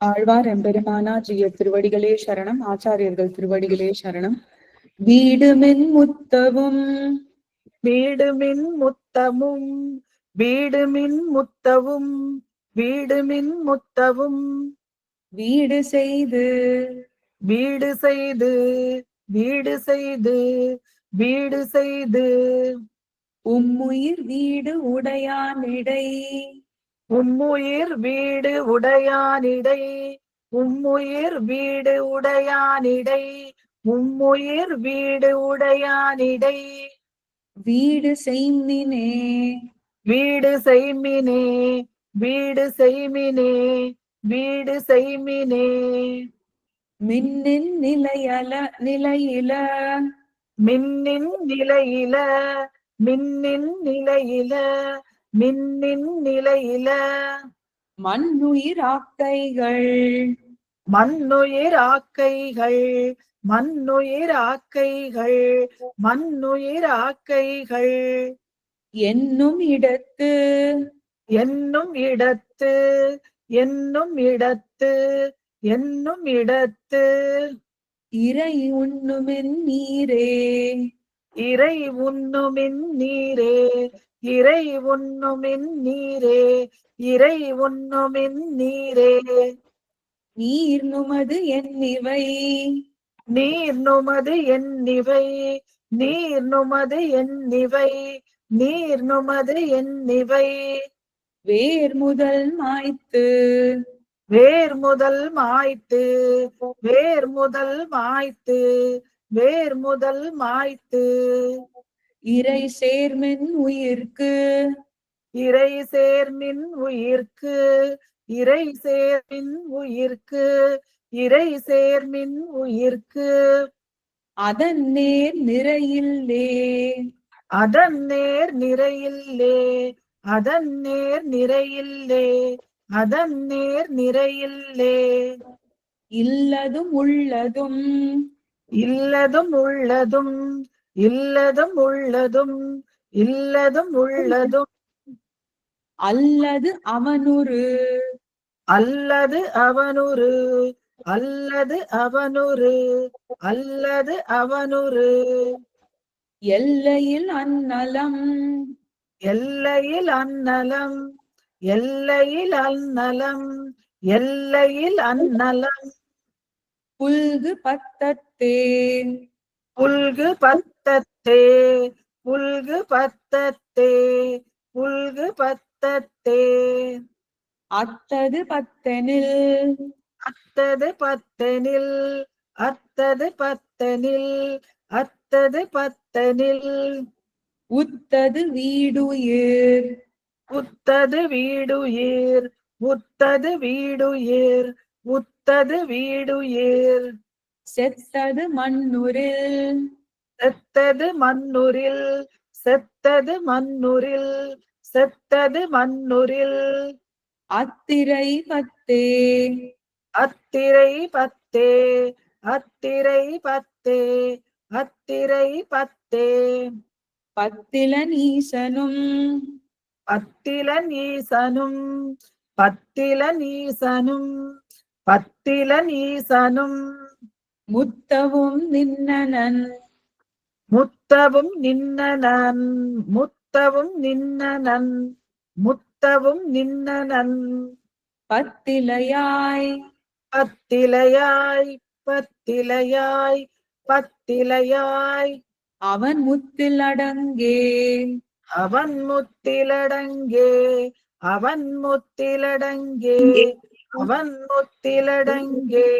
ஆழ்வார் எம்பெருமானா ஜிய திருவடிகளே சரணம் ஆச்சாரியர்கள் திருவடிகளே சரணம். வீடுமென் முத்தவும் வீடுமின் முத்தமும் வீடுமின் முத்தவும் வீடுமின் முத்தவும். வீடு செய்து வீடு செய்து வீடு செய்து வீடு செய்து. உம்முயிர் வீடு உடையானிடை உம்முயிர் வீடு உடையானிடை. உம்முயிர் வீடு உடையானிடை. உம்முயிர் வீடு உடையானிடை. வீடு செய்மினே. வீடு செய்மினே. வீடு செய்மினே. வீடு செய்மினே. மின்னின் நிலையல நிலையில. மின்னின் நிலையில மின்னின் நிலையில. மின்னின் நிலையில மண்ணுயிர் ஆக்கைகள். மண்ணுயிர் ஆக்கைகள் மண்ணுயிர் ஆக்கைகள் மண்ணுயிர் ஆக்கைகள். என்னும் இடத்து. என்னும் இடத்து என்னும் இடத்து என்னும் இடத்து. இறை உண்ணுமின் நீரே. இறை உண்ணுமின் நீரே. இறை உண்ணுமின் நீரே இறை உண்ணுமின் நீரே. நீர் நுமது என்னிவை நீர் நுமது எண்ணிவை நீர் நுமது எண்ணிவை நீர் நுமது எண்ணிவை வேர் முதல் மாய்த்து. வேர் முதல் மாய்த்து வேர் முதல் மாய்த்து வேர் முதல் மாய்த்து. இறை சேர்மின் உயிர்க்கு. இறை சேர்மின் உயிர்க்கு. இறை சேர்மின் உயிர்க்கு. இறை சேர்மின் உயிர்க்கு. அதன் நேர் நிறையில்லே. அதன் நேர் நிறையில்லே. அதன் நேர் நிறையில்லே. அதன் நேர் நிறையில்லே. இல்லதும் உள்ளதும். இல்லதும் உள்ளதும். இல்லதும் உள்ளதும் இல்லதும் உள்ளதும். அல்லது அவனுரு. அல்லது அவனுரு அல்லது அவனுரு அல்லது அவனுரு. எல்லையில் அந்நலம். எல்லையில் அந்நலம் எல்லையில் அந்நலம் எல்லையில் அந்நலம். புல்கு பத்தத்தே புல்கு பத்தத்தே புல்கு பத்தத்தே புல்கு பத்தத்தே. அத்தது பத்தனில். அத்தது பத்தனில் அத்தது பத்தனில் அத்தது பத்தனில். உத்தது வீடுயிர். உத்தது வீடுயிர் உத்தது வீடுயிர் உத்தது வீடுயிர். செத்தது மண்ணுரில். செத்தது மண்ணுரில் செத்தது மண்ணுரில் செத்தது மண்ணுரில். அத்திரை பத்தே. அத்திரை பத்தே அத்திரை பத்தே அத்திரை பத்தே. பத்திலன் ஈசனும். பத்திலன் ஈசனும் பத்திலன் ஈசனும் பத்திலன் ஈசனும். முத்தவும் நின்னனன். முத்தவும் நின்னனன். முத்தவும் நின்னனன். முத்தவும் நின்னனன். பத்திலையாய். பத்திலையாய் பத்திலையாய் பத்திலையாய். அவன் முத்தில் அடங்கே. அவன் முத்திலடங்கே அவன் முத்திலடங்கே அவன் முத்திலடங்கே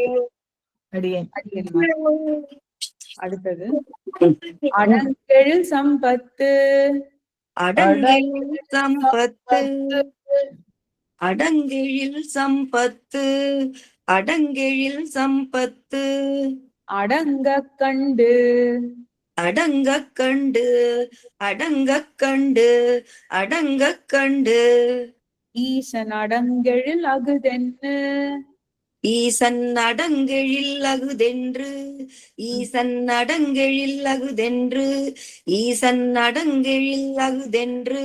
அடியேன். அடுத்தது. அடங்கெழு சம்பத்து. அடங்கில் சம்பத்து. அடங்கிழில் சம்பத்து. அடங்கிழில் சம்பத்து. அடங்க கண்டு. அடங்கக் கண்டு. அடங்கக் கண்டு. அடங்கக் கண்டு. ஈசன் அடங்கெழில் அகுதென்னு. ஈசன் அடங்கெழில் அகுதென்று ஈசன் அடங்கெழில் அகுதென்று ஈசன் அடங்கெழில் அகுதென்று.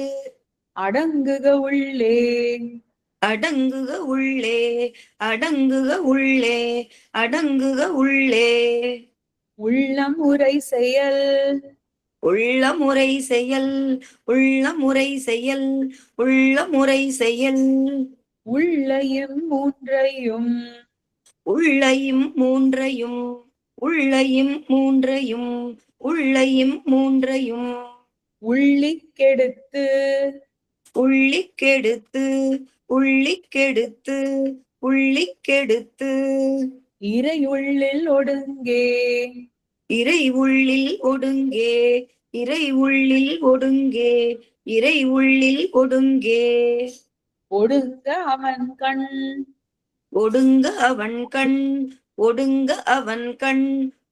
அடங்குக உள்ளே. அடங்குக உள்ளே அடங்குக உள்ளே அடங்குக உள்ளே. உள்ளம் உரை செயல். உள்ள முறை செயல் உள்ள முறை செயல் உள்ள முறை செயல். உள்ளையும் மூன்றையும் உள்ளையும் மூன்றையும் உள்ளையும் மூன்றையும் உள்ளையும் மூன்றையும். உள்ளிக்கெடுத்து உள்ளிக்கெடுத்து உள்ளிக்கெடுத்து உள்ளிக்கெடுத்து இறை உள்ளில் ஒடுங்கே. இறை உள்ளில் ஒடுங்கே இறை உள்ளில் ஒடுங்கே இறை உள்ளில் ஒடுங்கே. ஒடுங்க அவன் கண். ஒடுங்க அவன் கண் ஒடுங்க அவன் கண்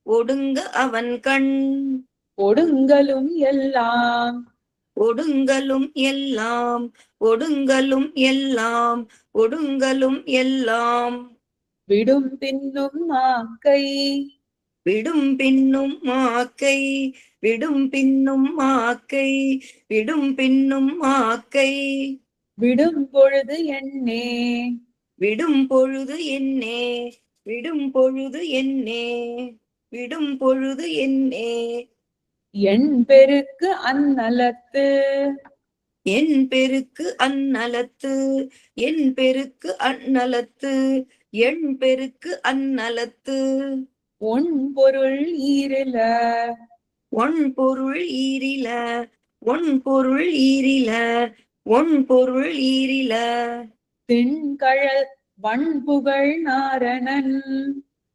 ஒடுங்க அவன் கண். ஒடுங்கலும் எல்லாம். ஒடுங்கலும் எல்லாம் ஒடுங்கலும் எல்லாம் ஒடுங்கலும் எல்லாம். விடும் பின்னும் மாக்கை விடும் பின்னும் மாக்கை விடும் பின்னும் மாக்கை விடும் பின்னும் மாக்கை விடும் பொழுது எண்ணே விடும் பொழுது என்னே விடும் பொழுது என்னே விடும் பொழுது என்னே. என் பெருக்கு அந்நலத்து. என் பெருக்கு அந்நலத்து என் பெருக்கு அந்நலத்து என் பெருக்கு அந்நலத்து. ஒன் பொருள் ஈரில. ஒன் பொருள் ஈரில ஒன் பொருள் ஈரில ஒன் பொருள் ஈரில. திண்கழல் வண்புகழ் நாரணன்.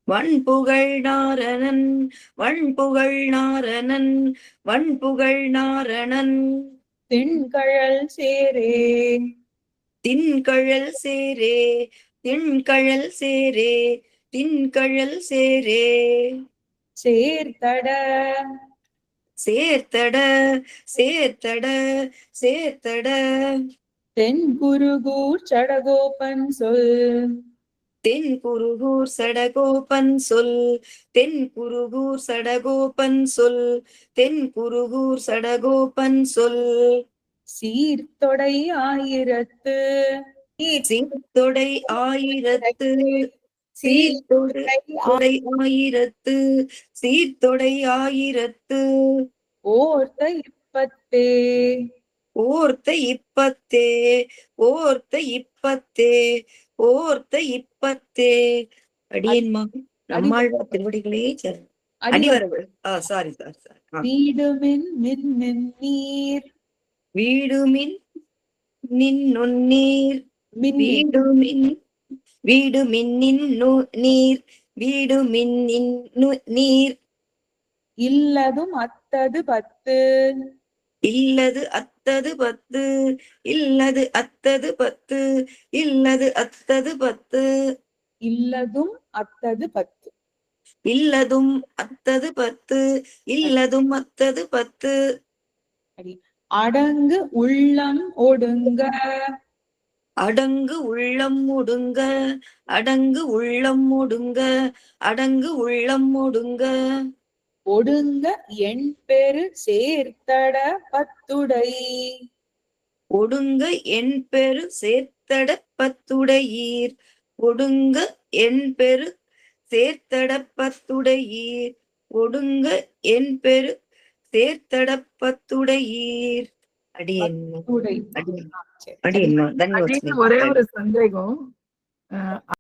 வண்புகழ் நாரணன் வண்புகழ் நாரணன் வண்புகழ் நாரணன். திண்கழல் சேரே. தின்கழல் சேரே தின்கழல் சேரே தின்கழல் சேரே. சேர்த்தட. சேர்த்தட சேர்த்தட சேர்த்தட. தென் குருகூர் சடகோபன் சொல். தென் குருகூர் சடகோபன் சொல். தென் குருகூர் சடகோபன் சொல். தென் குருகூர் சடகோபன் சொல். சீர்த்தொடை ஆயிரத்து. சீர்த்தொடை ஆயிரத்து. சீர்த்தொடை தொடை ஆயிரத்து. சீர்த்தொடை ஆயிரத்து. ஓர்த்த இப்பத்தே ஓர்த்த இப்பத்தே ஓர்த்த இப்பத்தே ஓர்த்த இப்பத்தே. அடியன்மா நம்மாழ்வார் திருவடிகளே. அடிவரவு. ஆ சாரி சாரி சாரி வீடுமின் மின் நீர் வீடுமின் நின்னொன்னீர் மின் வீடுமின் வீடுமின் நின்னு நீர். வீடுமின் நின்னு நீர். இல்லதும் அத்தது பத்து. இல்லது அத்தது பத்து இல்லது அத்தது பத்து இல்லது அத்தது பத்து. இல்லதும் அத்தது பத்து. இல்லதும் அத்தது பத்து இல்லதும் அத்தது பத்து. அடங்கு உள்ளம் ஒடுங்க. அடங்கு உள்ளம் ஒடுங்க. அடங்கு உள்ளம் ஒடுங்க. அடங்கு உள்ளம் ஒடுங்க. ஒடுங்க என் பெரு சேர்த்தட பத்துடை. ஒடுங்க என் பெரு சேர்த்தட பத்துடையீர். ஒடுங்க என் பெரு சேர்த்தட பத்துடையீர். ஒடுங்க என் பெரு சேர்த்தட பத்துடையீர். அடி என்ன? உடை அடி சரி. அடி என்ன? அப்படின்னு ஒரே ஒரு சந்தேகம்.